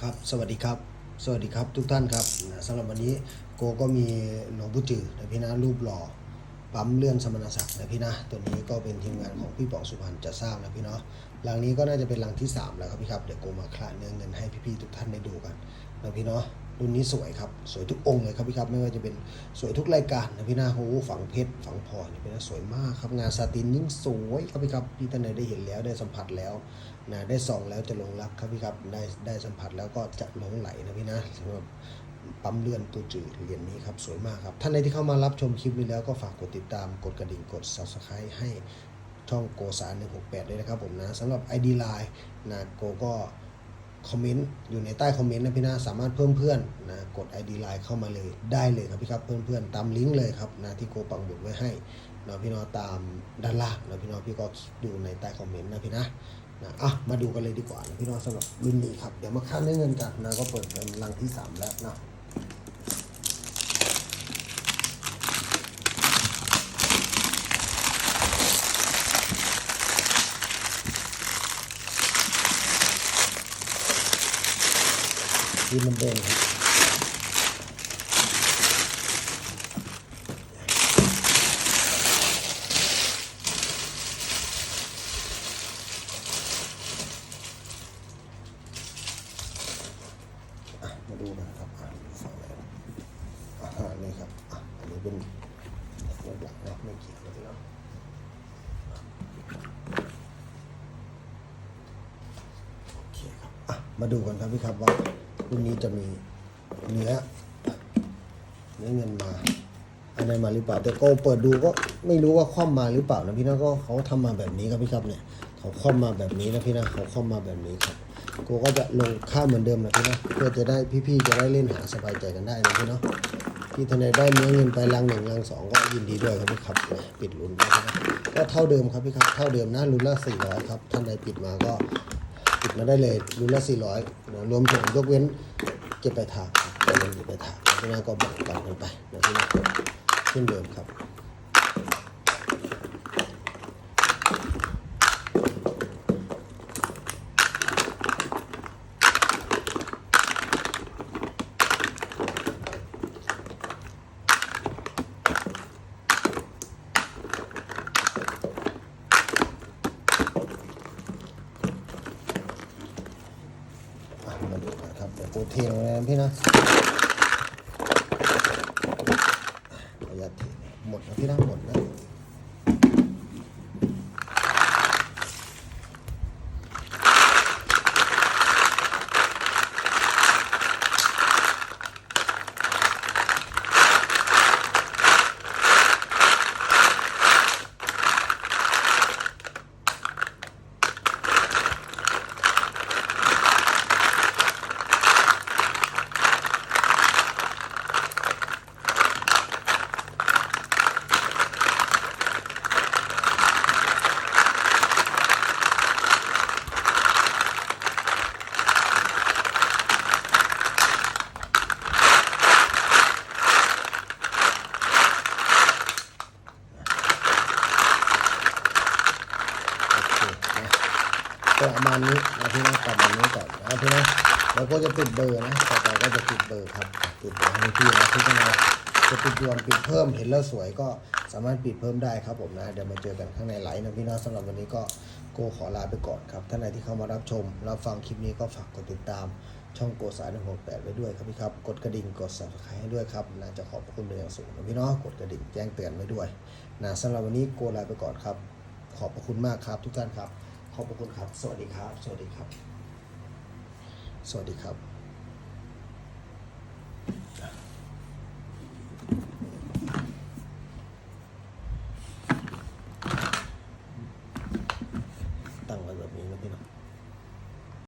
ครับสวัสดีครับสวัสดีครับทุกท่านครับนะสำหรับวันนี้โกก็มีหลวงพุจือนะพี่นะรูปหล่อปั๊มเลื่อนสมณศักดิ์นะพี่นะตัวนี้ก็เป็นทีมงานของพี่ป๋องสุพรรณจะทราบนะพี่เนาะหลังนี้ก็น่าจะเป็นหลังที่สามแล้วครับพี่ครับเดี๋ยวโกมาคละเนื้อเงินให้พี่ๆทุกท่านได้ดูกันนะพี่เนาะ รุ่นนี้สวยครับ สวยทุกองค์เลยครับพี่ครับ ไม่ว่าจะเป็นสวยทุกรายการนะพี่นะโอ้โหฝังเพชรฝังพลอยนี่พี่นะสวยมากครับงานซาตินยิ่งสวยครับพี่ครับพี่ท่านใดได้เห็นแล้วได้สัมผัสแล้วนะได้ส่องแล้วจะหลงรักครับพี่ครับได้ได้สัมผัสแล้วก็จะหลงไหลนะพี่นะสำหรับปั๊มเลื่อนตัวจืดเหรียญนี้ครับสวยมากครับท่านใดที่เข้ามารับชมคลิปนี้แล้วก็ฝากกดติดตามกดกระดิ่งกด subscribe ให้ช่องโกสาร168ด้วยนะครับผมนะสำหรับ ID Line นะโกก็ คอมเมนต์อยู่ในใต้คอมเมนต์นะพี่นะสามารถเพิ่มเพื่อนนะกด ID Line เข้ามาเลยได้เลยครับพี่ครับเพิ่มเพื่อนตามลิงก์เลยครับนะที่โกปังบุตรไว้ให้นะพี่น้องตามด้านล่างนะพี่น้องพี่ก็ดูในใต้คอมเมนต์นะพี่นะนะอะมาดูกันเลยดีกว่านะพี่น้องสำหรับรุ่นนี้ครับเดี๋ยวมาคัดเนื้อเงินกันนะก็เปิดเป็นรังที่ 3 แล้วนะ ยืนมันเด่นครับมาดูนะครับอะฝั่งไหนอ่านี่ครับอะอันนี้เป็นตัวหลักนะไม่เกี่ยวกับพี่น้องโอเคครับอะมาดูกันครับพี่ครับว่า รุ่นนี้จะมีเนื้อเนื้อเงินมาอันไหนมาหรือเปล่า แต่ก็เปิดดูก็ไม่รู้ว่าคว่ำมาหรือเปล่านะพี่นะก็เขาทำมาแบบนี้ครับพี่ครับเนี่ยเขาคว่ำมาแบบนี้นะพี่นะเขาคว่ำมาแบบนี้ครับกูก็จะลงค่าเหมือนเดิมนะพี่นะเพื่อจะได้พี่ๆจะได้เล่นหาสบายใจกันได้นะพี่เนาะพี่ทนายได้เนื้อเงินไปรังหนึ่งรังสองก็ยินดีด้วยครับพี่ครับปิดลุ้นนะครับก็เท่าเดิมครับพี่ครับเท่าเดิมนะลุ้นละสี่ร้อยครับท่านใดปิดมาก็ ปิดมาได้เลยรุ่นละ400นะรวมถึงยกเว้นเก็บไปถายทาเก็บไปถายทางพี่นาก็แบ่งกันไปนะพี่นาเช่นเดิมครับ อะมาดู กันครับเดี๋ยงเลยนะพี่นะประหยัดเทหมดนะพี่นะหมดนะโอเคนะก็ ประมาณนี้นะพี่นะประมาณนี้ก่อนนะพี่นะแล้วก็จะติดเบอร์นะต่อไปก็จะติดเบอร์ครับติดเบอร์ให้พี่นะพี่นะจะปิดรวมปิดเพิ่มเห็นแล้วสวยก็สามารถปิดเพิ่มได้ครับผมนะเดี๋ยวมาเจอกันข้างในไลฟ์นะพี่นะสำหรับวันนี้ก็โกขอลาไปก่อนครับท่านใดที่เข้ามารับชมรับฟังคลิปนี้ก็ฝากกดติดตามช่องโกสายหนึ่งหกแปดไว้ด้วยครับพี่ครับ กดกระดิ่งกด subscribe ให้ด้วยครับนะจะขอบคุณเป็นอย่างสูงนะพี่เนาะกดกระดิ่งแจ้งเตือนไว้ด้วยนะสำหรับวันนี้โกลาไปก่อนครับ ขอบพระคุณมากครับทุกท่านครับ ขอบพระคุณครับ สวัสดีครับ สวัสดีครับ สวัสดีครับ